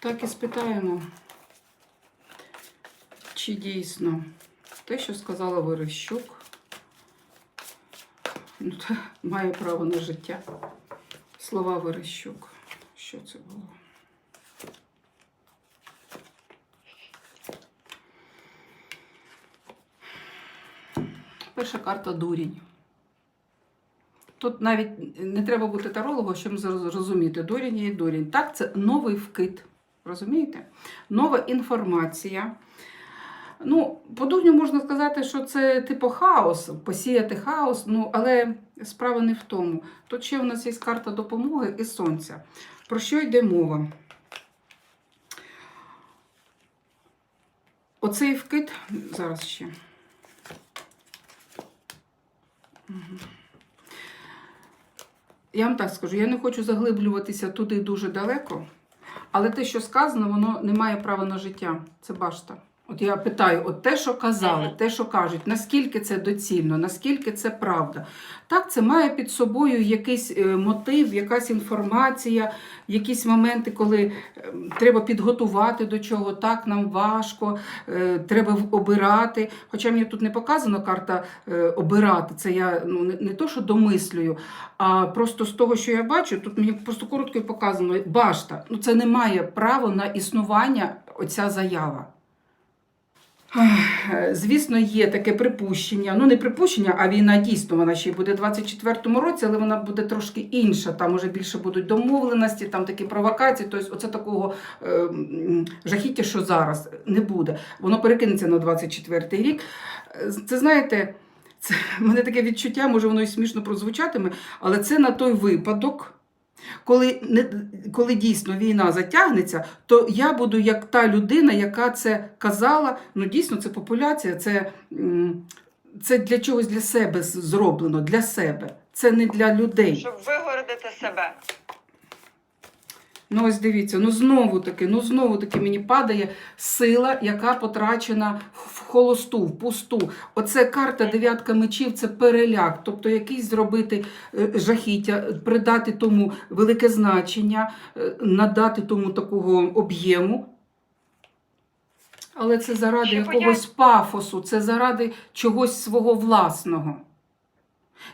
Так і спитаємо, чи дійсно те, що сказала Верещук, ну, має право на життя. Слова Верещук. Що це було? Перша карта дурінь. Тут навіть не треба бути тарологом, щоб зрозуміти, дурінь є дурінь. Так, це новий вкид. Розумієте? Нова інформація. Ну, по дурню можна сказати, що це типу хаос, посіяти хаос, ну, але справа не в тому. Тут ще в нас є карта допомоги і сонця. Про що йде мова? Оцей вкид, зараз ще. Я вам так скажу, я не хочу заглиблюватися туди дуже далеко, але те, що сказано, воно не має права на життя. Це башта. От я питаю, от те, що казали, те, що кажуть, наскільки це доцільно, наскільки це правда. Так, це має під собою якийсь е, мотив, якась інформація, якісь моменти, коли е, треба підготувати до чого, так, нам важко, е, треба обирати. Хоча мені тут не показано карта е, обирати, це я ну, не, не то, що домислюю, а просто з того, що я бачу, тут мені просто коротко показано башта. Ну, це не має права на існування оця заява. Звісно, є таке припущення. Ну, не припущення, а війна дійсно вона ще й буде в 24-му році, але вона буде трошки інша. Там уже більше будуть домовленості, там такі провокації. Тобто, оце такого е, жахіття, що зараз не буде. Воно перекинеться на 24-й рік. Це знаєте, це мене таке відчуття, може воно і смішно прозвучатиме, але це на той випадок. Коли, не, коли дійсно війна затягнеться, то я буду як та людина, яка це казала. Ну, дійсно, це популяція, це, це для чогось для себе зроблено, для себе. Це не для людей. Щоб вигородити себе. Ну, ось дивіться, ну знову таки, ну знову таки мені падає сила, яка потрачена в холосту, в пусту. Оце карта дев'ятка мечів, це переляк, тобто якийсь зробити е, жахіття, придати тому велике значення, е, надати тому такого об'єму. Але це заради якогось пафосу, це заради чогось свого власного.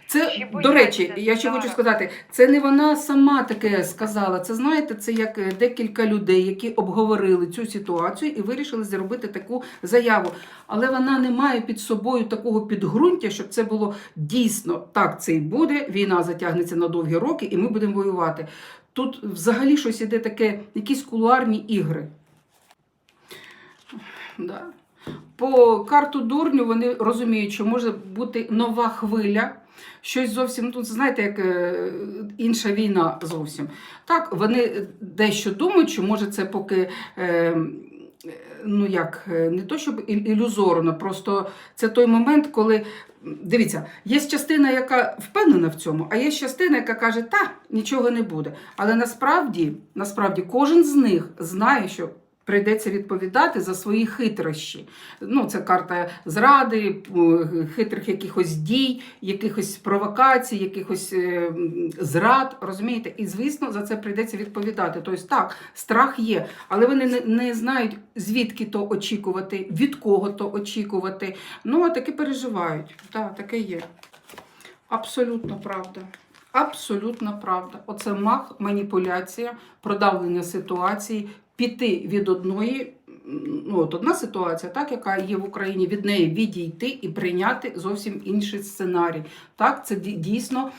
Це, до речі, я ще хочу сказати, це не вона сама таке сказала. Це знаєте, це як е, декілька людей, які обговорили цю ситуацію і вирішили зробити таку заяву. Але вона не має під собою такого підґрунтя, щоб це було дійсно так. Це і буде. Війна затягнеться на довгі роки, і ми будемо воювати. Тут взагалі щось іде таке, якісь кулуарні ігри. Да. По карту дурню вони розуміють, що може бути нова хвиля, щось зовсім, ну, знаєте, як е, інша війна зовсім. Так, вони дещо думають, що може це поки. Е, Ну, як, е, не то, щоб ілюзорно, просто це той момент, коли. Дивіться, є частина, яка впевнена в цьому, а є частина, яка каже, та нічого не буде. Але насправді, насправді кожен з них знає, що прийдеться відповідати за свої хитрощі. Ну, це карта зради, хитрих якихось дій, якихось провокацій, якихось е, зрад. Розумієте? І звісно, за це прийдеться відповідати. Тобто, так, страх є, але вони не, не знають, звідки то очікувати, від кого то очікувати. Ну, а таки переживають. Так, таке є. Абсолютно правда. Абсолютно правда. Оце мах, маніпуляція, продавлення ситуації, піти від одної, ну от одна ситуація, так, яка є в Україні, від неї відійти і прийняти зовсім інший сценарій. Так, це дійсно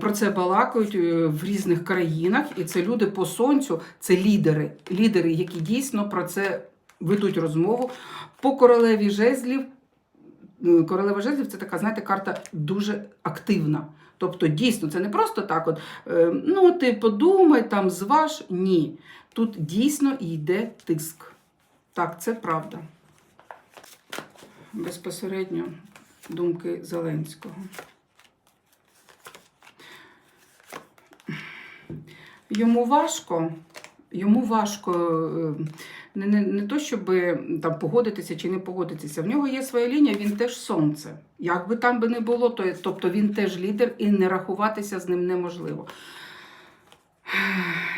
про це балакають е, в різних країнах, і це люди по сонцю, це лідери, лідери, які дійсно про це ведуть розмову. По королеві жезлів Королева жезлів це така, знаєте, карта дуже активна. Тобто, дійсно, це не просто так, от, е, ну, ти подумай, там зваж. Ні. Тут дійсно йде тиск. Так, це правда. Безпосередньо думки Зеленського. Йому важко, йому важко е, не, не, не то, щоб там погодитися чи не погодитися. В нього є своя лінія, він теж сонце. Як би там би не було, то тобто він теж лідер і не рахуватися з ним неможливо.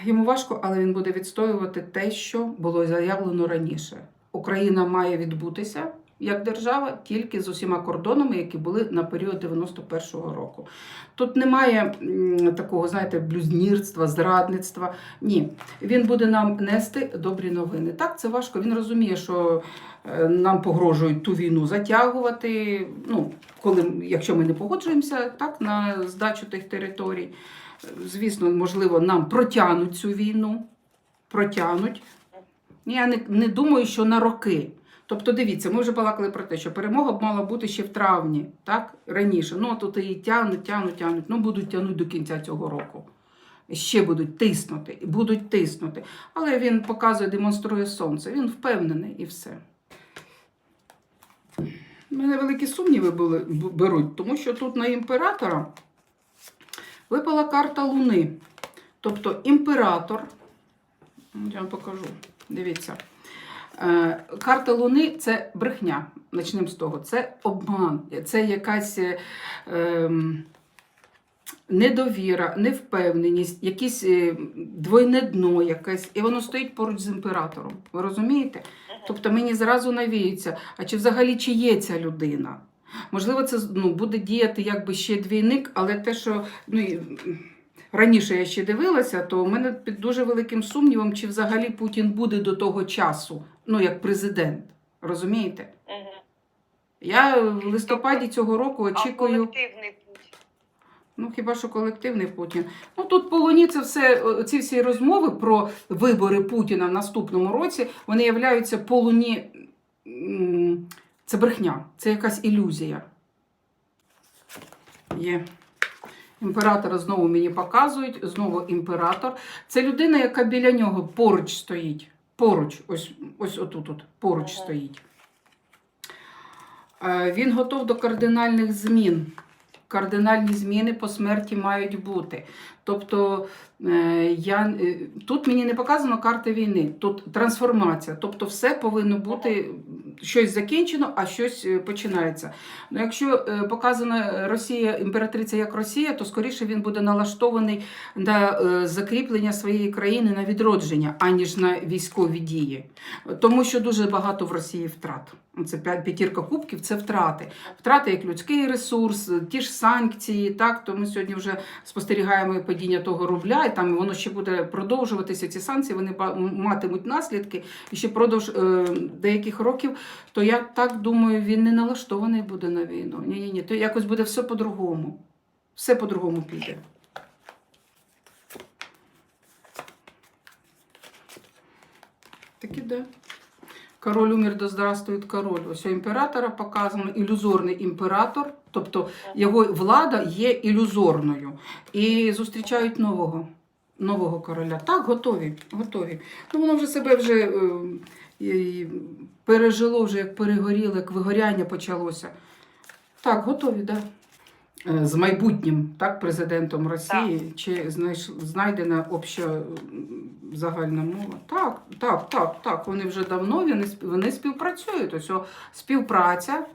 Йому важко, але він буде відстоювати те, що було заявлено раніше. Україна має відбутися як держава тільки з усіма кордонами, які були на період 91-го року. Тут немає такого, знаєте, блюзнірства, зрадництва. Ні, він буде нам нести добрі новини. Так, це важко. Він розуміє, що е, нам погрожують ту війну затягувати. Ну, коли, якщо ми не погоджуємося так, на здачу тих територій. Звісно, можливо, нам протягнуть цю війну. Протягнуть. Я не, не думаю, що на роки. Тобто, дивіться, ми вже балакали про те, що перемога б мала бути ще в травні, так? Раніше. Ну, а тут її тягнуть, тягнуть, тягнуть. Ну, будуть тягнути до кінця цього року. Ще будуть тиснути, будуть тиснути. Але він показує, демонструє сонце. Він впевнений і все. У мене великі сумніви були, беруть, тому що тут на імператора випала карта Луни. Тобто імператор, я вам покажу, дивіться. Е, Карта Луни це брехня. Почнемо з того. Це обман, це якась е, ем, недовіра, невпевненість, якесь е, двойне дно якесь, і воно стоїть поруч з імператором. Ви розумієте? Тобто мені зразу навіються, а чи взагалі чи є ця людина? Можливо, це ну, буде діяти якби ще двійник, але те, що ну, раніше я ще дивилася, то у мене під дуже великим сумнівом, чи взагалі Путін буде до того часу, ну як президент. Розумієте? Я в листопаді цього року А очікую. колективний путь. Ну, хіба що колективний Путін. Ну тут по Луні це все, ці всі розмови про вибори Путіна в наступному році, вони являються по Луні. Це брехня, це якась ілюзія. Є. Імператора знову мені показують, знову імператор. Це людина, яка біля нього поруч стоїть. Поруч, ось, ось отут, от, поруч Ага. стоїть. Е, Він готов до кардинальних змін. Кардинальні зміни по смерті мають бути. Тобто е, я, е, тут мені не показано карта війни, тут трансформація. Тобто все повинно бути щось закінчено, а щось е, починається. Ну, якщо е, показана Росія, імператриця як Росія, то скоріше він буде налаштований на е, закріплення своєї країни на відродження, аніж на військові дії. Тому що дуже багато в Росії втрат. Це п'я- п'ятірка кубків це втрати. Втрати як людський ресурс, ті ж санкції. Так, то ми сьогодні вже спостерігаємо падіння того рубля, і там воно ще буде продовжуватися. Ці санкції вони матимуть наслідки і ще продовж е, деяких років. То я так думаю, він не налаштований буде на війну. Ні, ні, ні. То якось буде все по-другому. Все по-другому піде. Так іде. Король умер, да здравствует король. Ось у імператора показано ілюзорний імператор, тобто його влада є ілюзорною. І зустрічають нового, нового короля. Так, готові, готові. Ну, воно вже себе вже е, пережило, вже як перегоріло, як вигоряння почалося. Так, готові, так. Да. Е, З майбутнім так, президентом Росії, чи знайш, знайдена обща загальна мова? Так, так, так, так. Вони вже давно вони, вони співпрацюють. Ось співпраця,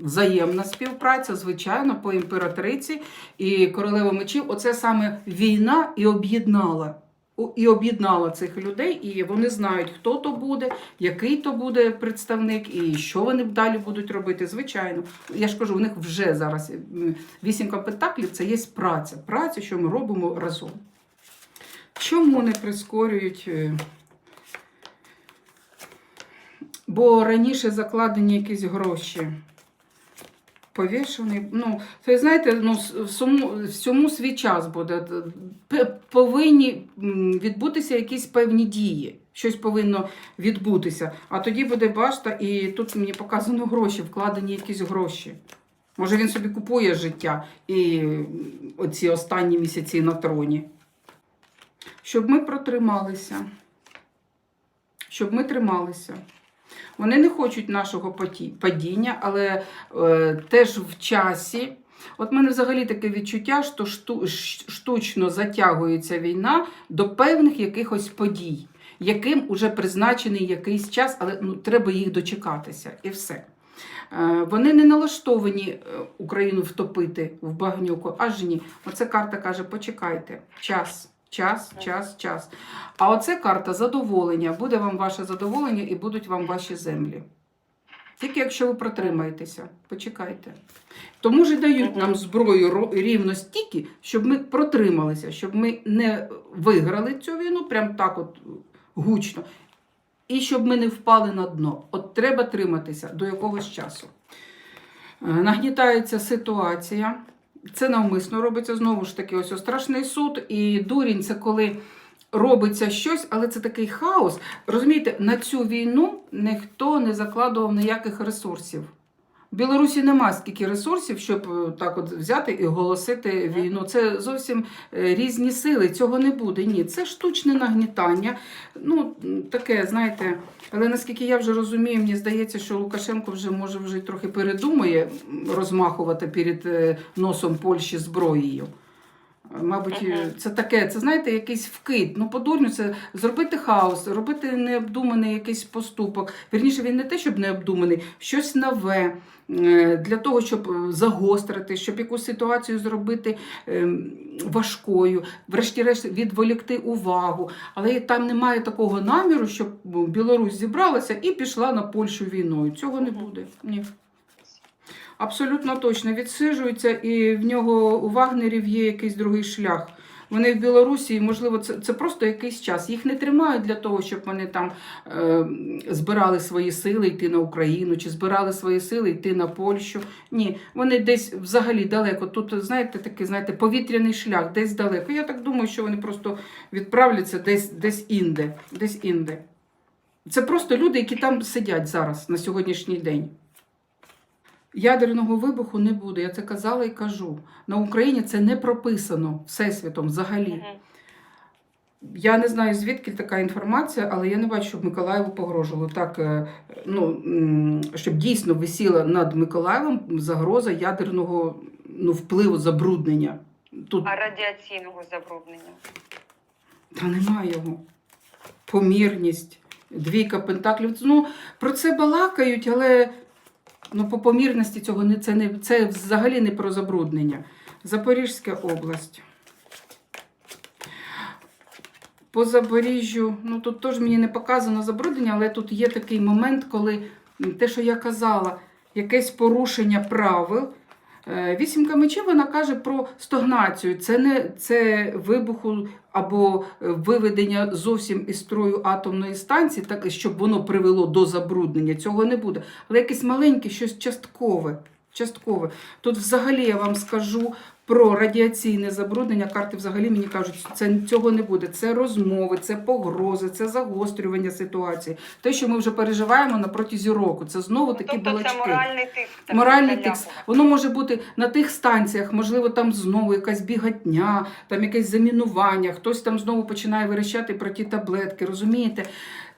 взаємна співпраця, звичайно, по імператриці і королева мечів. Оце саме війна і об'єднала. І об'єднала цих людей, і вони знають, хто то буде, який то буде представник, і що вони далі будуть робити. Звичайно, я ж кажу, у них вже зараз вісімка пентаклів це є праця. Праця, що ми робимо разом. Чому не прискорюють? е, Бо раніше закладені якісь гроші. Повішений. Ну, це знаєте, ну, всьому, всьому свій час буде. Повинні відбутися якісь певні дії. Щось повинно відбутися. А тоді буде башта, і тут мені показано гроші, вкладені якісь гроші. Може, він собі купує життя і оці останні місяці на троні. Щоб ми протрималися. Щоб ми трималися. Вони не хочуть нашого падіння, але е, теж в часі. От мене взагалі таке відчуття, що шту- штучно затягується війна до певних якихось подій, яким уже призначений якийсь час, але ну, треба їх дочекатися і все. Е, Вони не налаштовані е, Україну втопити в багнюку, аж ні. Оце карта каже: почекайте, час, Час, час, час. А оце карта задоволення. Буде вам ваше задоволення і будуть вам ваші землі. Тільки якщо ви протримаєтеся, почекайте. Тому ж дають нам зброю рівно стільки, щоб ми протрималися, щоб ми не виграли цю війну, прям так от гучно, і щоб ми не впали на дно. От треба триматися до якогось часу. Е, Нагнітається ситуація. Це навмисно робиться знову ж таки, ось страшний суд. І дурінь це коли робиться щось, але це такий хаос. Розумієте, на цю війну ніхто не закладував ніяких ресурсів. В Білорусі нема скільки ресурсів, щоб е, так от взяти і оголосити війну. Це зовсім е, різні сили. Цього не буде. Ні, це штучне нагнітання. Ну, таке, знаєте, але наскільки я вже розумію, мені здається, що Лукашенко вже може вже трохи передумає розмахувати перед е, носом Польщі зброєю. Мабуть, це таке, це знаєте, якийсь вкид. Ну, по-дурню, це зробити хаос, робити необдуманий якийсь поступок. Вірніше, він не те, щоб необдуманий, щось нове е, для того, щоб е, загострити, щоб якусь ситуацію зробити ем, важкою, врешті-решт відволікти увагу. Але там немає такого наміру, щоб Білорусь зібралася і пішла на Польщу війною. Цього не буде. Ні. Абсолютно точно відсиджується, і в нього у Вагнерів є якийсь другий шлях. Вони в Білорусі, можливо, це, це просто якийсь час. Їх не тримають для того, щоб вони там е, збирали свої сили йти на Україну, чи збирали свої сили йти на Польщу. Ні, вони десь взагалі далеко. Тут, знаєте, такий, знаєте, повітряний шлях, десь далеко. Я так думаю, що вони просто відправляться десь, десь інде. Десь інде. Це просто люди, які там сидять зараз на сьогоднішній день. Ядерного вибуху не буде. Я це казала і кажу. На Україні це не прописано всесвітом взагалі. Я не знаю, звідки така інформація, але я не бачу, щоб Миколаєву погрожували. Так, е, ну, щоб дійсно висіла над Миколаєвом загроза ядерного ну, впливу забруднення. Тут А радіаційного забруднення. та немає його. Помірність, двійка пентаклів. Ну, про це балакають, але ну, по помірності цього не це не це взагалі не про забруднення. Запорізька область. По Запоріжжю, ну тут теж мені не показано забруднення, але тут є такий момент, коли те, що я казала, якесь порушення правил. Е, Вісімка мечів вона каже про стогнацію. Це не це вибуху або е, виведення зовсім із строю атомної станції, так щоб воно привело до забруднення. Цього не буде. Але якесь маленьке, щось часткове. Часткове. Тут взагалі я вам скажу про радіаційне забруднення. Карти взагалі мені кажуть, що це цього не буде. Це розмови, це погрози, це загострювання ситуації. Те, що ми вже переживаємо на протязі року. Це знову такі тобто балачки. це моральний тиск. Моральний тиск. Воно може бути на тих станціях, можливо, там знову якась бігатня, там якесь замінування, хтось там знову починає верещати про ті таблетки. Розумієте?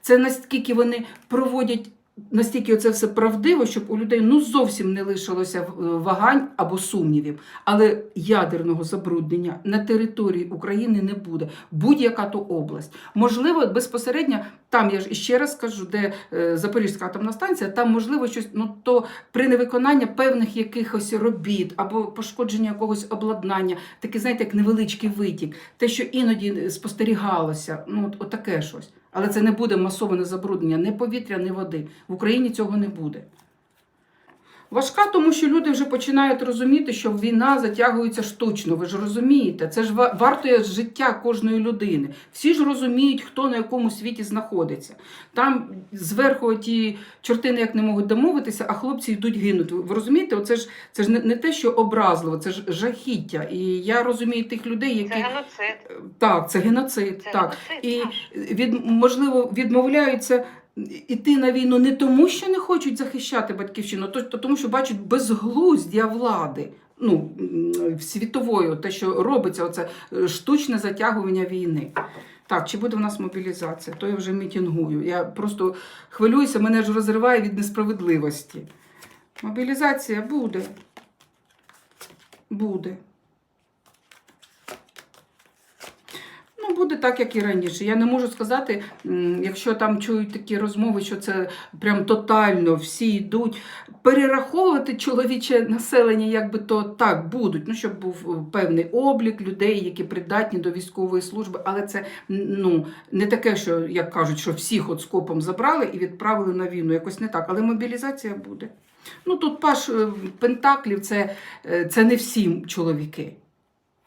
Це наскільки вони проводять. Настільки це все правдиво, щоб у людей ну зовсім не лишилося е, вагань або сумнівів. Але ядерного забруднення на території України не буде. Будь-яка то область. Можливо, безпосередньо там я ж ще раз кажу, де е, Запорізька атомна станція, там можливо щось, ну то при невиконанні певних якихось робіт або пошкодження якогось обладнання, таке, знаєте, як невеличкий витік, те, що іноді спостерігалося, ну от, от таке щось. Але це не буде масоване забруднення ні повітря, ні води. В Україні цього не буде. Важка, тому що люди вже починають розуміти, що війна затягується штучно. Ви ж розумієте, це ж вартує життя кожної людини. Всі ж розуміють, хто на якому світі знаходиться. Там зверху ті чорти ніяк не можуть домовитися, а хлопці йдуть гинуть. Ви розумієте, Оце ж це ж не, не те, що образливо, це ж жахіття. І я розумію тих людей, які Це геноцид. так, це геноцид. Це так. геноцид. І від, можливо, відмовляються іти на війну не тому, що не хочуть захищати батьківщину, то, то тому, що бачать безглуздя влади. Ну, світовою, те, що робиться, оце е, штучне затягування війни. Так, чи буде в нас мобілізація? То я вже мітінгую. Я просто хвилююся, мене ж розриває від несправедливості. Мобілізація буде. Буде. Буде так, як і раніше. Я не можу сказати, якщо там чують такі розмови, що це прям тотально всі йдуть. Перераховувати чоловіче населення, якби то так будуть. Ну, щоб був е, певний облік людей, які придатні до військової служби, але це ну, не таке, що як кажуть, що всіх от скопом забрали і відправили на війну. Якось не так. Але мобілізація буде. Ну тут паш е, Пентаклів це, е, це не всі чоловіки.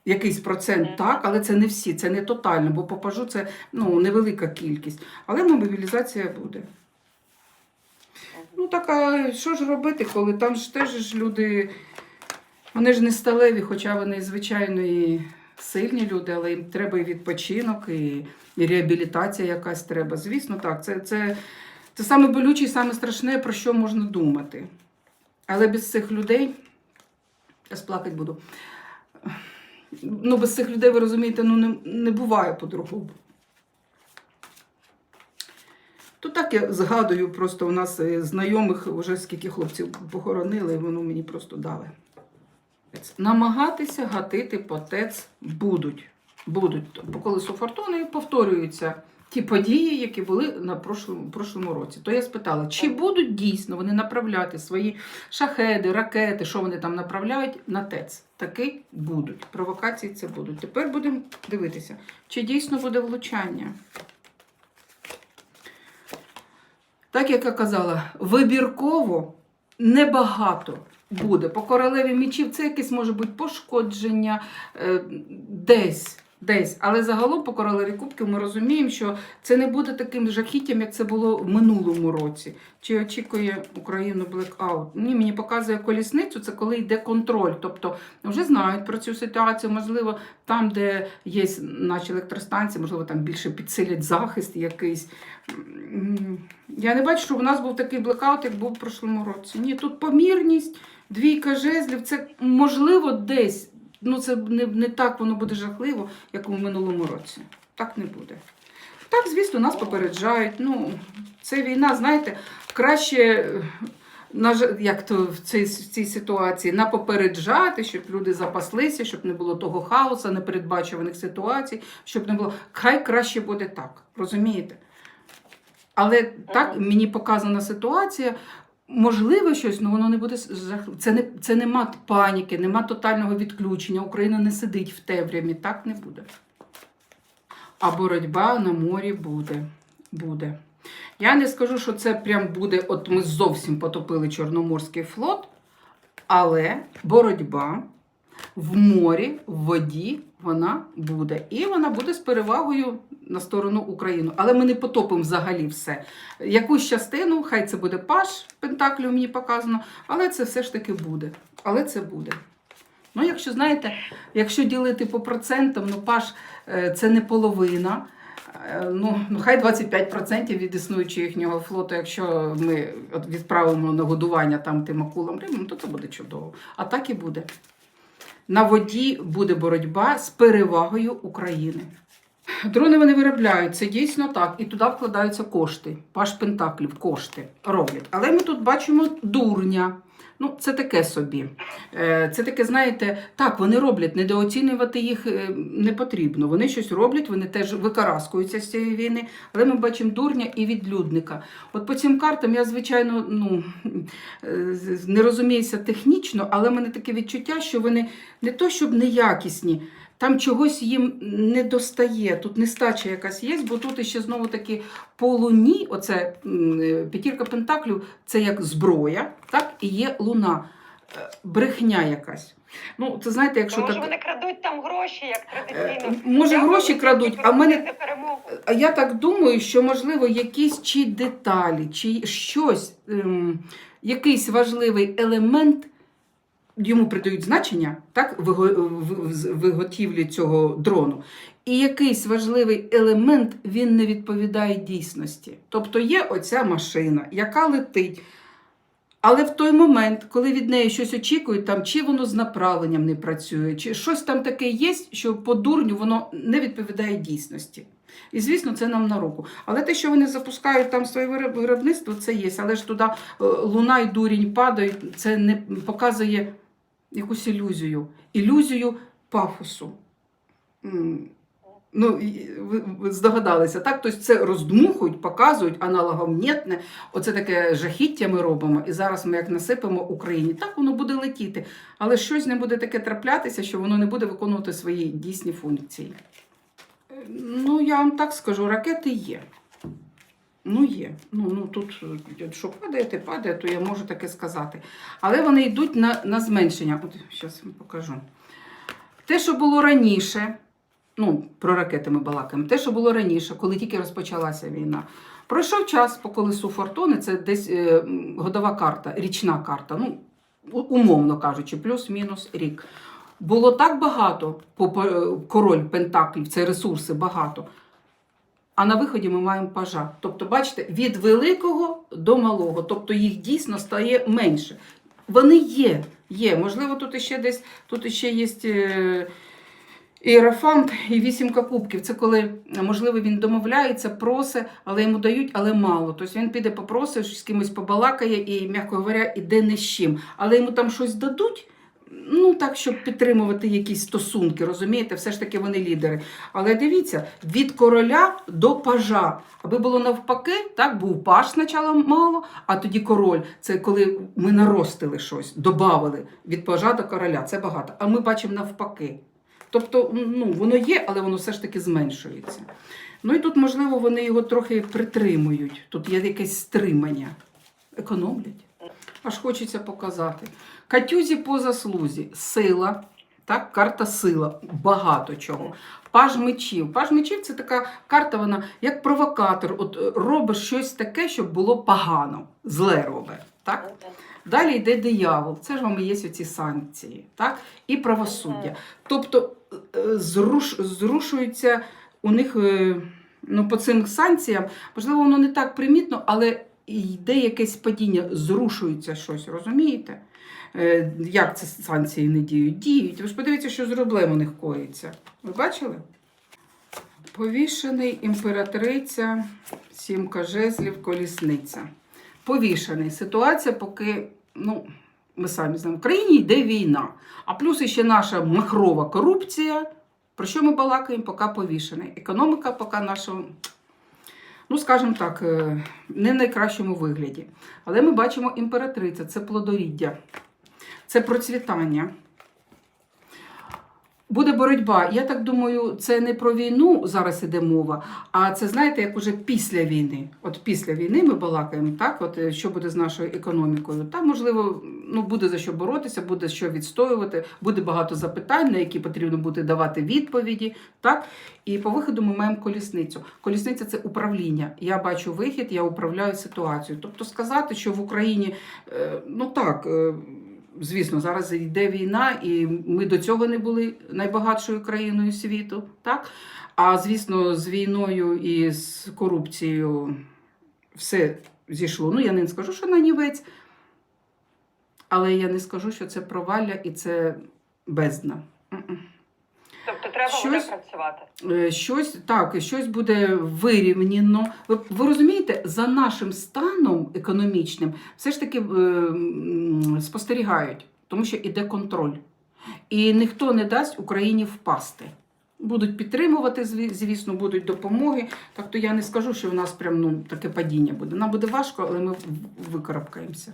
Якийсь процент так, але це не всі, це не тотально, бо по пажу це ну, невелика кількість. Але мобілізація буде. Ну так, а що ж робити, коли там ж теж ж люди, вони ж не сталеві, хоча вони, звичайно, і сильні люди, але їм треба і відпочинок, і, і реабілітація якась треба. Звісно, так, це, це, це саме болюче і саме страшне, про що можна думати. Але без цих людей, я сплакать буду. Ну, без цих людей, ви розумієте, ну не, не буває по-другому. То так я згадую, просто у нас е, знайомих вже скільки хлопців похоронили, і воно мені просто дали. Намагатися гатити потець будуть. Будуть. По колесу фортуни повторюються ті події, які були на прошлому, прошлому році. То я спитала, чи будуть дійсно вони направляти свої шахеди, ракети, що вони там направляють на ТЕЦ? Таки будуть. Провокації це будуть. Тепер будемо дивитися, чи дійсно буде влучання. Так як я казала, вибірково небагато буде. По королеві мічів це якесь може бути пошкодження е, десь. Десь, але загалом по королеві кубків ми розуміємо, що це не буде таким жахіттям, як це було в минулому році. Чи очікує Україну блекаут? Ні, мені показує колісницю, це коли йде контроль. Тобто вже знають про цю ситуацію. Можливо, там, де є наші електростанції, можливо, там більше підсилять захист якийсь. Я не бачу, що в нас був такий блекаут, як був в прошлому році. Ні, тут помірність, двійка жезлів, це можливо десь. Ну, це не, не так воно буде жахливо, як у минулому році. Так не буде. Так, звісно, нас попереджають. Ну, це війна, знаєте, краще. як то в цій, в цій ситуації напопереджати, щоб люди запаслися, щоб не було того хаосу, непередбачуваних ситуацій, щоб не було. Хай краще буде так, розумієте? Але так мені показана ситуація. Можливо, щось, але воно не буде жахливо. Це не це нема паніки, нема тотального відключення. Україна не сидить в темряві. Так не буде. А боротьба на морі буде. буде. Я не скажу, що це прям буде, от ми зовсім потопили Чорноморський флот, але боротьба в морі, в воді вона буде. І вона буде з перевагою на сторону України. Але ми не потопимо взагалі все. Якусь частину, хай це буде паш Пентаклів, мені показано, але це все ж таки буде. Але це буде. Ну, якщо знаєте, якщо ділити по процентам, ну паш е, це не половина. Е, Ну, ну, хай 25% від існуючого їхнього флоту, якщо ми відправимо на годування там тим акулам рибам, то це буде чудово. А так і буде. На воді буде боротьба з перевагою України. Дрони вони виробляють, це дійсно так. І туди вкладаються кошти. Паш Пентаклів, кошти роблять. Але ми тут бачимо дурня. Ну, це таке собі. Е, Це таке, знаєте, так, вони роблять, недооцінювати їх е, не потрібно. Вони щось роблять, вони теж викараскуються з цієї війни, але ми бачимо дурня і відлюдника. От по цим картам я, звичайно, ну, е, не розуміюся технічно, але в мене таке відчуття, що вони не то, щоб неякісні, там чогось їм не достає, тут нестача якась є, бо тут ще знову таки по луні, оце е, п'ятірка пентаклів, це як зброя, так, і є луна, е, брехня якась. Ну, це знаєте, якщо Може, так. вони крадуть там гроші, як традиційно. Е, може, Я гроші крадуть, а мене-. А я так думаю, що можливо якісь чи деталі, чи щось, ем, якийсь важливий елемент йому придають значення, так, виготівлі цього дрону. І якийсь важливий елемент він не відповідає дійсності. Тобто є оця машина, яка летить. Але в той момент, коли від неї щось очікують, там чи воно з направленням не працює, чи щось там таке є, що по дурню воно не відповідає дійсності. І звісно, це нам на руку. Але те, що вони запускають там своє виробництво, це є. Але ж туди е, луна і дурінь падають, це не показує якусь ілюзію. Ілюзію пафосу. Ну, ви, здогадалися, так? Тобто це роздмухують, показують, аналогом нєтне. Оце таке жахіття ми робимо. І зараз ми як насипемо Україні, так воно буде летіти. Але щось не буде таке траплятися, що воно не буде виконувати свої дійсні функції. Е, Ну, я вам так скажу, ракети є. Ну, є. Ну, ну тут, е, що падає, те падає, то я можу таке сказати. Але вони йдуть на, на зменшення. От зараз вам покажу. Те, що було раніше, ну, про ракети ми балакаємо, те, що було раніше, коли тільки розпочалася війна. Пройшов час по колесу фортуни, це десь е, годова карта, річна карта, ну, умовно кажучи, плюс-мінус рік. Було так багато, е, король Пентаклів, це ресурси багато. А на виході ми маємо пажа. Тобто, бачите, від великого до малого. Тобто їх дійсно стає менше. Вони є, є. Можливо, тут іще десь тут іще є е, іерофант і вісімка кубків. Це коли, можливо, він домовляється, просить, але йому дають, але мало. Тобто він піде попросить, з кимось побалакає і, м'яко говоря, іде не з чим. Але йому там щось дадуть. Ну, так, щоб підтримувати якісь стосунки, розумієте, все ж таки вони лідери. Але дивіться, від короля до пажа. Аби було навпаки, так, був паж спочатку мало, а тоді король. Це коли ми наростили щось, додали від пажа до короля. Це багато. А ми бачимо навпаки. Тобто, ну, воно є, але воно все ж таки зменшується. Ну і тут, можливо, вони його трохи притримують. Тут є якесь стримання. Економлять. Аж хочеться показати. Катюзі по заслузі, сила, так, карта сила, багато чого. Паж мечів. Паж мечів це така карта, вона як провокатор. От е, робиш щось таке, щоб було погано, зле робить. Так? Далі йде диявол. Це ж вам і є ці санкції, так? І правосуддя. Тобто е, зруш, зрушуються у них е, ну, по цим санкціям, можливо, воно не так примітно, але йде якесь падіння, зрушується щось, розумієте? Е, Як це санкції не діють? Діють. Ви ж подивіться, що з рублем у них коїться. Ви бачили? Повішений імператриця, сімка жезлів, колісниця. Повішений. Ситуація, поки, ну, ми самі знаємо, в країні йде війна. А плюс іще наша махрова корупція. Про що ми балакаємо? Поки повішений. Економіка поки наша, ну, скажімо так, е, не в найкращому вигляді. Але ми бачимо імператриця, це плодоріддя, це процвітання. Буде боротьба. Я так думаю, це не про війну зараз іде мова, а це знаєте, як уже після війни. От після війни ми балакаємо, так, от е, що буде з нашою економікою. Там, можливо, ну буде за що боротися, буде що відстоювати, буде багато запитань, на які потрібно буде давати відповіді. Так? І по виходу ми маємо колісницю. Колісниця це управління. Я бачу вихід, я управляю ситуацією. Тобто сказати, що в Україні, е, ну так. Звісно, зараз йде війна, і ми до цього не були найбагатшою країною світу. Так? А звісно, з війною і з корупцією все зійшло. Ну, я не скажу, що на нівець, але я не скажу, що це провалля і це бездна. Тобто треба Щось- вже працювати. Е, Щось так, щось буде вирівняно. Ви, ви розумієте, за нашим станом економічним все ж таки е, спостерігають, тому що іде контроль. І ніхто не дасть Україні впасти. Будуть підтримувати, зві- звісно, будуть допомоги. Так то я не скажу, що в нас прям ну, таке падіння буде. Нам буде важко, але ми викарабкаємося.